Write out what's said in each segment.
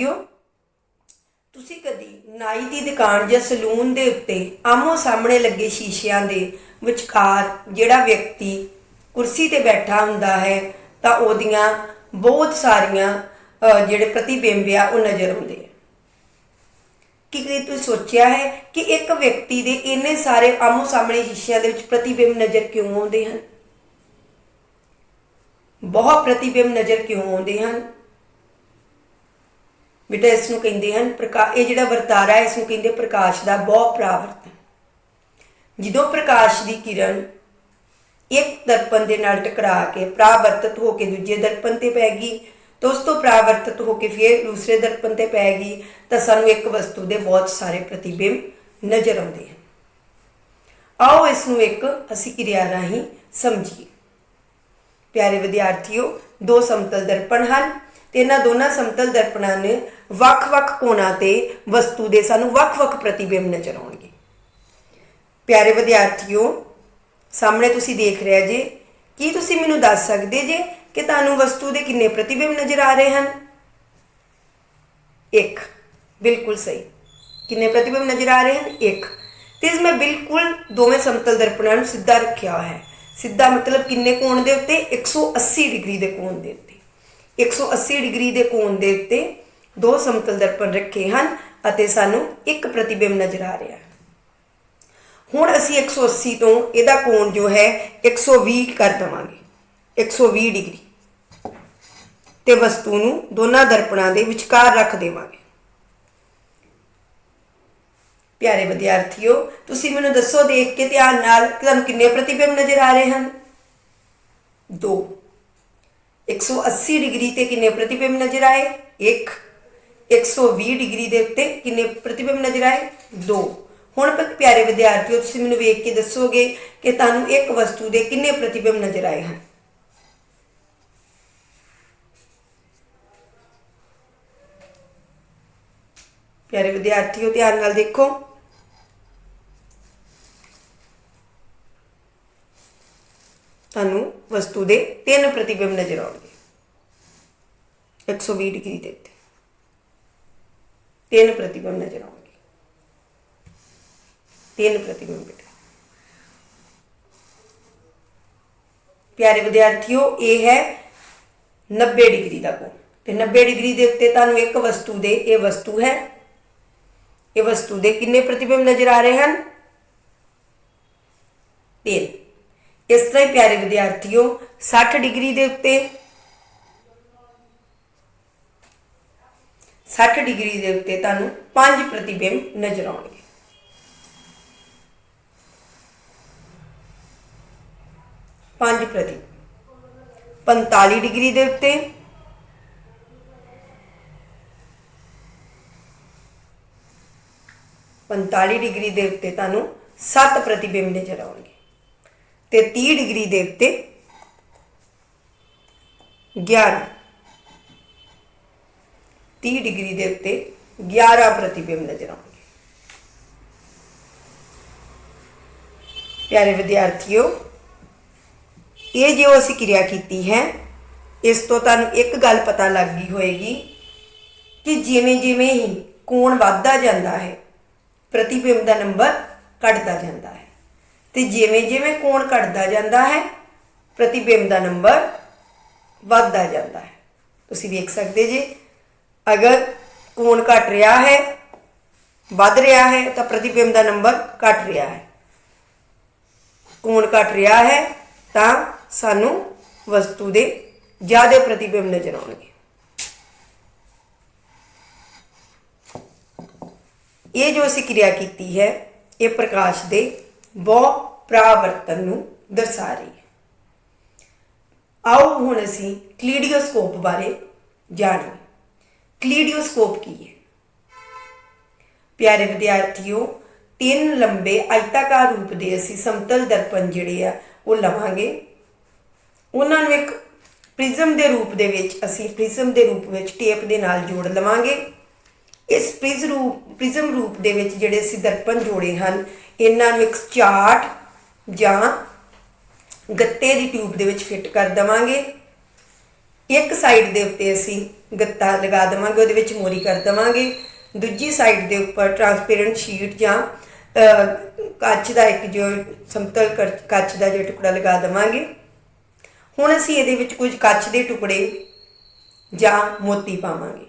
ਕਿਉਂ? ਤੁਸੀਂ ਕਦੀ ਨਾਈ ਦੀ ਦੁਕਾਨ ਜਾਂ ਸਲੂਨ ਦੇ ਉੱਤੇ ਆਮੋ ਸਾਹਮਣੇ ਲੱਗੇ ਸ਼ੀਸ਼ਿਆਂ ਦੇ ਵਿਚਕਾਰ ਜਿਹੜਾ ਵਿਅਕਤੀ ਕੁਰਸੀ ਤੇ ਬੈਠਾ ਹੁੰਦਾ ਹੈ, ਤਾਂ ਉਹਦੀਆਂ ਬਹੁਤ ਸਾਰੀਆਂ ਜਿਹੜੇ ਪ੍ਰਤੀਬਿੰਬ ਆ, ਉਹ ਨਜ਼ਰ ਆਉਂਦੇ ਆ। ਕੀ ਤੁਸੀਂ ਸੋਚਿਆ ਹੈ ਕਿ ਇੱਕ ਵਿਅਕਤੀ ਦੇ ਇੰਨੇ ਸਾਰੇ ਆਮੋ ਸਾਹਮਣੇ ਸ਼ੀਸ਼ਿਆਂ ਦੇ ਵਿੱਚ ਪ੍ਰਤੀਬਿੰਬ ਨਜ਼ਰ ਕਿਉਂ ਆਉਂਦੇ ਹਨ? ਬਹੁਤ ਪ੍ਰਤੀਬਿੰਬ ਨਜ਼ਰ ਕਿਉਂ ਆਉਂਦੇ ਹਨ? ਬੇਟਾ ਇਸ ਨੂੰ ਕਹਿੰਦੇ ਹਨ ਪ੍ਰਕਾਸ਼ ਇਹ ਜਿਹੜਾ ਵਰਤਾਰਾ ਹੈ, ਇਸ ਨੂੰ ਕਹਿੰਦੇ ਪ੍ਰਕਾਸ਼ ਦਾ ਬਹੁ ਪ੍ਰਾਵਰਤਨ। ਜਦੋਂ ਪ੍ਰਕਾਸ਼ ਦੀ ਕਿਰਨ ਇੱਕ ਦਰਪਣ ਦੇ ਨਾਲ ਟਕਰਾ ਕੇ ਪ੍ਰਾਵਰਤਤ ਹੋ ਕੇ ਦੂਜੇ ਦਰਪਣ ਤੇ ਪੈ ਗਈ, ਤਾਂ ਉਸ ਤੋਂ ਪ੍ਰਾਵਰਤਤ ਹੋ ਕੇ ਫਿਰ ਦੂਸਰੇ ਦਰਪਣ ਤੇ ਪੈ ਗਈ, ਤਾਂ ਸਾਨੂੰ ਇੱਕ ਵਸਤੂ ਦੇ ਬਹੁਤ ਸਾਰੇ ਪ੍ਰਤੀਬਿੰਬ ਨਜ਼ਰ ਆਉਂਦੇ ਹਨ। ਆਓ ਇਸ ਨੂੰ ਇੱਕ ਅਸੀਂ ਕਿਰਿਆ ਰਾਹੀਂ ਸਮਝੀਏ। ਪਿਆਰੇ ਵਿਦਿਆਰਥੀਓ, ਦੋ ਸਮਤਲ ਦਰਪਣ ਹਨ ਤੇ ਇਹਨਾਂ ਦੋਨਾਂ ਸਮਤਲ ਦਰਪਣਾਂ ਨੇ ਵੱਖ-ਵੱਖ ਕੋਣਾਂ ਤੇ ਵਸਤੂ ਦੇ ਸਾਨੂੰ ਵੱਖ-ਵੱਖ ਪ੍ਰਤੀਬਿੰਬ ਨਜ਼ਰ ਆਉਣਗੇ। ਪਿਆਰੇ ਵਿਦਿਆਰਥੀਓ, ਸਾਹਮਣੇ ਤੁਸੀਂ ਦੇਖ ਰਿਹਾ ਜੇ, ਕੀ ਤੁਸੀਂ ਮੈਨੂੰ ਦੱਸ ਸਕਦੇ ਜੇ ਕਿ ਤੁਹਾਨੂੰ ਵਸਤੂ ਦੇ ਕਿੰਨੇ ਪ੍ਰਤੀਬਿੰਬ ਨਜ਼ਰ ਆ ਰਹੇ ਹਨ? ਇੱਕ, ਬਿਲਕੁਲ ਸਹੀ। ਕਿੰਨੇ ਪ੍ਰਤੀਬਿੰਬ ਨਜ਼ਰ ਆ ਰਹੇ ਹਨ? ਇੱਕ। ਤੇ ਇਸ ਮੈਂ ਬਿਲਕੁਲ ਦੋਵੇਂ ਸਮਤਲ ਦਰਪਣਾਂ ਨੂੰ ਸਿੱਧਾ ਰੱਖਿਆ ਹੋਇਆ ਹੈ। ਸਿੱਧਾ ਮਤਲਬ ਕਿੰਨੇ ਕੋਣ ਦੇ ਉੱਤੇ? 180 ਡਿਗਰੀ ਦੇ ਕੋਣ ਦੇ ਉੱਤੇ। 180 ਡਿਗਰੀ ਦੇ ਕੋਣ ਦੇ ਉੱਤੇ ਦੋ ਸਮਤਲ ਦਰਪਣ ਰੱਖੇ ਹਨ ਅਤੇ ਸਾਨੂੰ ਇੱਕ ਪ੍ਰਤੀਬਿੰਬ ਨਜ਼ਰ ਆ ਰਿਹਾ ਹੈ। ਹੁਣ ਅਸੀਂ 180 ਤੋਂ ਇਹਦਾ ਕੋਣ ਜੋ ਹੈ 120 ਕਰ ਦਵਾਂਗੇ। 120 ਡਿਗਰੀ। ਤੇ ਵਸਤੂ ਨੂੰ ਦੋਨਾਂ ਦਰਪਣਾਂ ਦੇ ਵਿਚਕਾਰ ਰੱਖ ਦੇਵਾਂਗੇ। ਪਿਆਰੇ ਵਿਦਿਆਰਥੀਓ, ਤੁਸੀਂ ਮੈਨੂੰ ਦੱਸੋ ਦੇਖ ਕੇ ਧਿਆਨ ਨਾਲ ਤੁਹਾਨੂੰ ਕਿੰਨੇ ਪ੍ਰਤੀਬਿੰਬ ਨਜ਼ਰ ਆ ਰਹੇ ਹਨ? ਦੋ। 180 ਡਿਗਰੀ ਤੇ ਕਿੰਨੇ ਪ੍ਰਤੀਬਿੰਬ ਨਜ਼ਰ ਆਏ? 1 120 ਡਿਗਰੀ ਦੇ ਉੱਤੇ ਕਿੰਨੇ ਪ੍ਰਤੀਬਿੰਬ ਨਜ਼ਰ ਆਏ 2 ਹੁਣ ਪ- ਪਿਆਰੇ ਵਿਦਿਆਰਥੀਓ ਤੁਸੀਂ ਮੈਨੂੰ ਵੇਖ ਕੇ ਦੱਸੋਗੇ ਕਿ ਤੁਹਾਨੂੰ ਇੱਕ ਵਸਤੂ ਦੇ ਕਿੰਨੇ ਪ੍ਰਤੀਬਿੰਬ ਨਜ਼ਰ ਆਏ ਹਨ ਪਿਆਰੇ ਵਿਦਿਆਰਥੀਓ ਧਿਆਨ ਨਾਲ ਦੇਖੋ ਤੁਹਾਨੂੰ ਵਸਤੂ ਦੇ ਤਿੰਨ ਪ੍ਰਤੀਬਿੰਬ ਨਜ਼ਰ ਆਉਣਗੇ 120 ਡਿਗਰੀ ਦੇ ਉੱਤੇ ਤਿੰਨ ਪ੍ਰਤੀਬਿੰਬ ਨਜ਼ਰ ਆਉਣਗੇ ਤਿੰਨ ਪ੍ਰਤੀਬਿੰਬ ਬੇਟਾ ਪਿਆਰੇ ਵਿਦਿਆਰਥੀਓ ਇਹ ਹੈ 90 ਡਿਗਰੀ ਦਾ ਕੋਣ ਤੇ 90 ਡਿਗਰੀ ਦੇ ਉੱਤੇ ਤੁਹਾਨੂੰ ਇੱਕ ਵਸਤੂ ਦੇ ਇਹ ਵਸਤੂ ਹੈ ਇਹ ਵਸਤੂ ਦੇ ਕਿੰਨੇ ਪ੍ਰਤੀਬਿੰਬ ਨਜ਼ਰ ਆ ਰਹੇ ਹਨ ਤਿੰਨ ਇਸ ਤਰ੍ਹਾਂ ਹੀ ਪਿਆਰੇ ਵਿਦਿਆਰਥੀਓ 60 ਡਿਗਰੀ ਦੇ ਉੱਤੇ 60 ਡਿਗਰੀ ਦੇ ਉੱਤੇ ਤੁਹਾਨੂੰ ਪੰਜ ਪ੍ਰਤੀਬਿੰਬ ਨਜ਼ਰ ਆਉਣਗੇ। ਪੰਜ ਪ੍ਰਤੀ 45 ਡਿਗਰੀ ਦੇ ਉੱਤੇ। ਪੰਤਾਲੀ ਡਿਗਰੀ ਦੇ ਉੱਤੇ ਤੁਹਾਨੂੰ 7 ਪ੍ਰਤੀਬਿੰਬ ਨਜ਼ਰ ਆਉਣਗੇ। ਤੇ 30 ਡਿਗਰੀ ਦੇ ਉੱਤੇ 11 30 ਡਿਗਰੀ ਦੇ ਉੱਤੇ 11 ਪ੍ਰਤੀਬਿੰਬ ਨਜ਼ਰ ਆਉਣਗੇ। ਪਿਆਰੇ ਵਿਦਿਆਰਥੀਓ, ਇਹ ਜੋ ਅਸੀਂ ਕਿਰਿਆ ਕੀਤੀ ਹੈ, ਇਸ ਤੋਂ ਤੁਹਾਨੂੰ ਇੱਕ ਗੱਲ ਪਤਾ ਲੱਗ ਗਈ ਹੋਏਗੀ ਕਿ ਜਿਵੇਂ ਜਿਵੇਂ ਹੀ ਕੋਣ ਵੱਧਦਾ ਜਾਂਦਾ ਹੈ, ਪ੍ਰਤੀਬਿੰਬ ਦਾ ਨੰਬਰ ਘਟਦਾ ਜਾਂਦਾ ਹੈ। ਤੇ ਜਿਵੇਂ ਜਿਵੇਂ ਕੋਣ ਘਟਦਾ ਜਾਂਦਾ ਹੈ, ਪ੍ਰਤੀਬਿੰਬ ਦਾ ਨੰਬਰ ਵੱਧਦਾ ਜਾਂਦਾ ਹੈ। ਤੁਸੀਂ ਵੇਖ ਸਕਦੇ ਜੇ ਅਗਰ ਕੋਣ ਘਟ ਰਿਹਾ ਹੈ, ਵੱਧ ਰਿਹਾ ਹੈ, ਤਾਂ ਪ੍ਰਤੀਬਿੰਬ ਦਾ ਨੰਬਰ ਘਟ ਰਿਹਾ ਹੈ। ਕੋਣ ਘਟ ਰਿਹਾ ਹੈ, ਤਾਂ ਸਾਨੂੰ ਵਸਤੂ ਦੇ ਜ਼ਿਆਦਾ ਪ੍ਰਤੀਬਿੰਬ ਨਜ਼ਰ ਆਉਣਗੇ। ਇਹ ਜੋ ਅਸੀਂ ਕਿਰਿਆ ਕੀਤੀ ਹੈ, ਇਹ ਪ੍ਰਕਾਸ਼ ਦੇ ਬਹੁ ਪ੍ਰਾਵਰਤਨ ਨੂੰ ਦਰਸਾ ਰਹੀ ਹੈ। ਆਓ ਹੁਣ ਅਸੀਂ ਕਲੀਡੀਓਸਕੋਪ ਬਾਰੇ ਜਾਣੀਏ। ਕਲੀਡੀਓਸਕੋਪ ਕੀ ਹੈ? ਪਿਆਰੇ ਵਿਦਿਆਰਥੀਓ, ਤਿੰਨ ਲੰਬੇ ਆਇਤਾਕਾਰ ਰੂਪ ਦੇ ਅਸੀਂ ਸਮਤਲ ਦਰਪਣ ਜਿਹੜੇ ਆ, ਉਹ ਲਵਾਂਗੇ। ਉਹਨਾਂ ਨੂੰ ਇੱਕ ਪ੍ਰਿਜ਼ਮ ਦੇ ਰੂਪ ਦੇ ਵਿੱਚ ਅਸੀਂ ਪ੍ਰਿਜ਼ਮ ਦੇ ਰੂਪ ਵਿੱਚ ਟੇਪ ਦੇ ਨਾਲ ਜੋੜ ਲਵਾਂਗੇ। ਇਸ ਪ੍ਰਿਜ਼ ਰੂਪ, ਪ੍ਰਿਜ਼ਮ ਰੂਪ ਦੇ ਵਿੱਚ ਜਿਹੜੇ ਅਸੀਂ ਦਰਪਣ ਜੋੜੇ ਹਨ, ਇਹਨਾਂ ਨੂੰ ਇੱਕ ਚਾਰਟ ਜਾਂ ਗੱਤੇ ਦੀ ਟਿਊਬ ਦੇ ਵਿੱਚ ਫਿੱਟ ਕਰ ਦਵਾਂਗੇ। ਇੱਕ ਸਾਈਡ ਦੇ ਉੱਤੇ ਅਸੀਂ ਗੱਤਾ ਲਗਾ ਦੇਵਾਂਗੇ ਉਹਦੇ ਵਿੱਚ ਮੋਰੀ ਕਰ ਦੇਵਾਂਗੇ। ਦੂਜੀ ਸਾਈਡ ਦੇ ਉੱਪਰ ਟਰਾਂਸਪੇਰੈਂਟ ਸ਼ੀਟ ਜਾਂ ਅਹ, ਕੱਚ ਦਾ ਇੱਕ ਜੋ ਸਮਤਲ ਕਰ- ਕੱਚ ਦਾ ਜੋ ਟੁਕੜਾ ਲਗਾ ਦੇਵਾਂਗੇ। ਹੁਣ ਅਸੀਂ ਇਹਦੇ ਵਿੱਚ ਕੁਝ ਕੱਚ ਦੇ ਟੁਕੜੇ ਜਾਂ ਮੋਤੀ ਪਾਵਾਂਗੇ।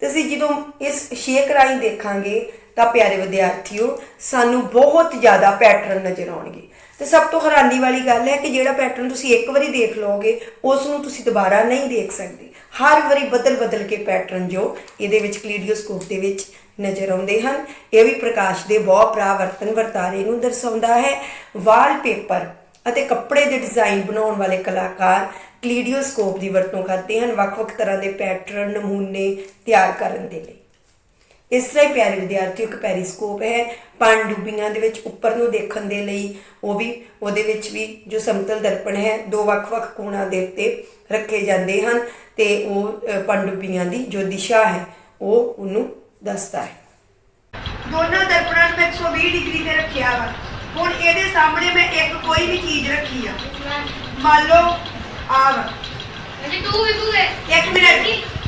ਤੇ ਅਸੀਂ ਜਦੋਂ ਇਸ ਸ਼ੇਕ ਰਾਹੀਂ ਦੇਖਾਂਗੇ ਤਾਂ ਪਿਆਰੇ ਵਿਦਿਆਰਥੀਓ ਸਾਨੂੰ ਬਹੁਤ ਜ਼ਿਆਦਾ ਪੈਟਰਨ ਨਜ਼ਰ ਆਉਣਗੇ। ਤੇ ਸਭ ਤੋਂ ਹੈਰਾਨੀ ਵਾਲੀ ਗੱਲ ਹੈ ਕਿ ਜਿਹੜਾ ਪੈਟਰਨ ਤੁਸੀਂ ਇੱਕ ਵਾਰੀ ਦੇਖ ਲਓਗੇ ਉਸ ਨੂੰ ਤੁਸੀਂ ਦੁਬਾਰਾ ਨਹੀਂ ਦੇਖ ਸਕਦੇ। ਹਰ ਵਾਰੀ ਬਦਲ ਬਦਲ ਕੇ ਪੈਟਰਨ ਜੋ ਇਹਦੇ ਵਿੱਚ ਕਲੀਡੀਓਸਕੋਪ ਦੇ ਵਿੱਚ ਨਜ਼ਰ ਆਉਂਦੇ ਹਨ। ਇਹ ਵੀ ਪ੍ਰਕਾਸ਼ ਦੇ ਬਹੁ ਪ੍ਰਾਵਰਤਨ ਵਰਤਾਰੇ ਨੂੰ ਦਰਸਾਉਂਦਾ ਹੈ। ਵਾਲਪੇਪਰ ਅਤੇ ਕੱਪੜੇ ਦੇ ਡਿਜ਼ਾਈਨ ਬਣਾਉਣ ਵਾਲੇ ਕਲਾਕਾਰ ਕਲੀਡੀਓਸਕੋਪ ਦੀ ਵਰਤੋਂ ਕਰਦੇ ਹਨ। ਵੱਖ-ਵੱਖ ਤਰ੍ਹਾਂ ਦੇ ਪੈਟਰਨ ਨਮੂਨੇ ਤਿਆਰ ਕਰਨ ਦੇ ਲਈ। ਇਸ ਤਰ੍ਹਾਂ ਹੀ ਪਿਆਰੇ ਵਿਦਿਆਰਥੀਓ ਇੱਕ ਪੈਰੀਸਕੋਪ ਹੈ। ਪਣ ਡੁੱਬੀਆਂ ਦੇ ਵਿੱਚ ਉੱਪਰ ਨੂੰ ਦੇਖਣ ਦੇ ਲਈ ਉਹ ਵੀ ਉਹਦੇ ਵਿੱਚ ਵੀ ਜੋ ਸਮਤਲ ਦਰਪਣ ਹੈ ਦੋ ਵੱਖ-ਵੱਖ ਕੋਣਾਂ ਦੇ ਉੱਤੇ ਰੱਖੇ ਜਾਂਦੇ ਹਨ ਤੇ ਉਹ ਪਣਡੁੱਬੀਆਂ ਦੀ ਜੋ ਦਿਸ਼ਾ ਹੈ ਉਹ ਉਹਨੂੰ ਦੱਸਦਾ ਹੈ। ਦੋਨਾਂ ਦਰਪਣਾਂ ਨੂੰ 120 ਡਿਗਰੀ ਤੇ ਰੱਖਿਆ ਵਾ। ਹੁਣ ਇਹਦੇ ਸਾਹਮਣੇ ਮੈਂ ਇੱਕ ਕੋਈ ਵੀ ਚੀਜ਼ ਰੱਖੀ ਆ। ਮੰਨ ਲਓ ਆ ਇਹ ਤੂੰ ਵੀ ਤੂੰ ਇੱਕ ਮਿੰਟ।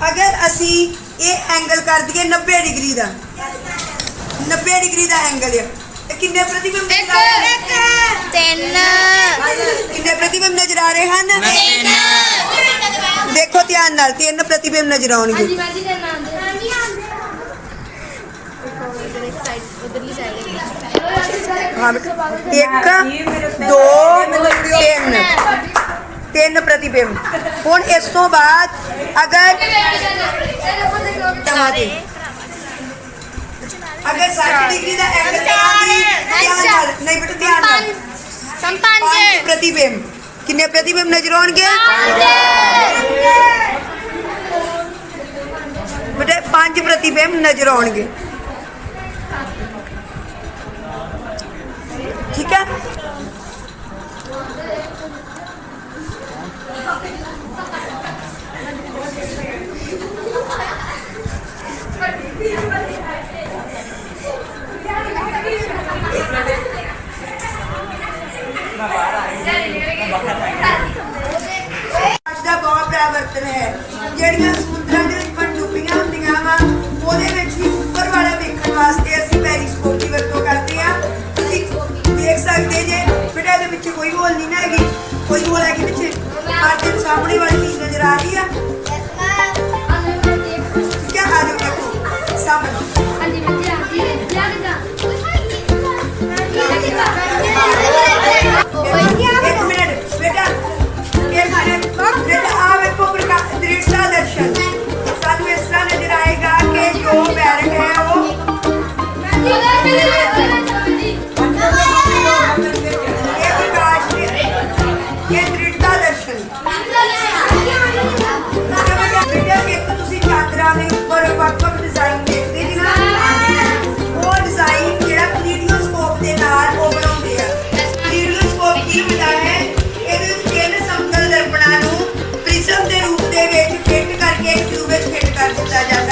ਅਗਰ ਅਸੀਂ ਇਹ ਐਂਗਲ ਕਰ ਦਈਏ 90 ਡਿਗਰੀ ਦਾ। 90 ਡਿਗਰੀ ਦਾ ਐਂਗਲ ਹੈ ਕਿੰਨੇ ਪ੍ਰਤੀਬਿੰਬ ਨਜ਼ਰ ਆ ਤਿੰਨ। ਕਿੰਨੇ ਪ੍ਰਤੀਬਿੰਬ ਨਜ਼ਰ ਆ ਰਹੇ ਹਨ? ਤਿੰਨ। ਦੇਖੋ ਧਿਆਨ ਨਾਲ ਤਿੰਨ ਪ੍ਰਤੀਬਿੰਬ ਨਜ਼ਰ ਆਉਣਗੇ। ਹਾਂਜੀ ਬਾਜੀ ਇੱਕ ਦੋ ਤਿੰਨ। ਤਿੰਨ ਪ੍ਰਤੀਬਿੰਬ। ਹੁਣ ਇਸ ਤੋਂ ਬਾਅਦ ਅਗਰ ਅਗਰ 60 ਡਿਗਰੀ ਦਾ ਐਂਗਲ ਕਰਾਂਗੇ ਧਿਆਨ ਨਾਲ ਨਹੀਂ ਬੇਟਾ ਧਿਆਨ ਨਾਲ। ਪੰਜ ਸੰਪੰਜ ਪ੍ਰਤੀਬਿੰਬ। ਕਿੰਨੇ ਪ੍ਰਤੀਬਿੰਬ ਨਜ਼ਰ ਆਉਣਗੇ? ਬੇਟੇ ਪੰਜ ਪ੍ਰਤੀਬਿੰਬ ਨਜ਼ਰ ਆਉਣਗੇ। ਠੀਕ ਹੈ? ਨਹੀਂ ਨਾ ਹੈਗੀ। ਕੋਈ ਹੋਰ ਹੈਗੀ ਪਿੱਛੇ? ਪਰ ਤੇ ਸਾਹਮਣੇ ਵਾਲੀ ਚੀਜ਼ ਨਜ਼ਰ ਆ ਰਹੀ ਆ। ਠੀਕ ਹੈ ਆ ਜਾਓ ਦੇਖੋ ਸਾਹਮਣੇ। ya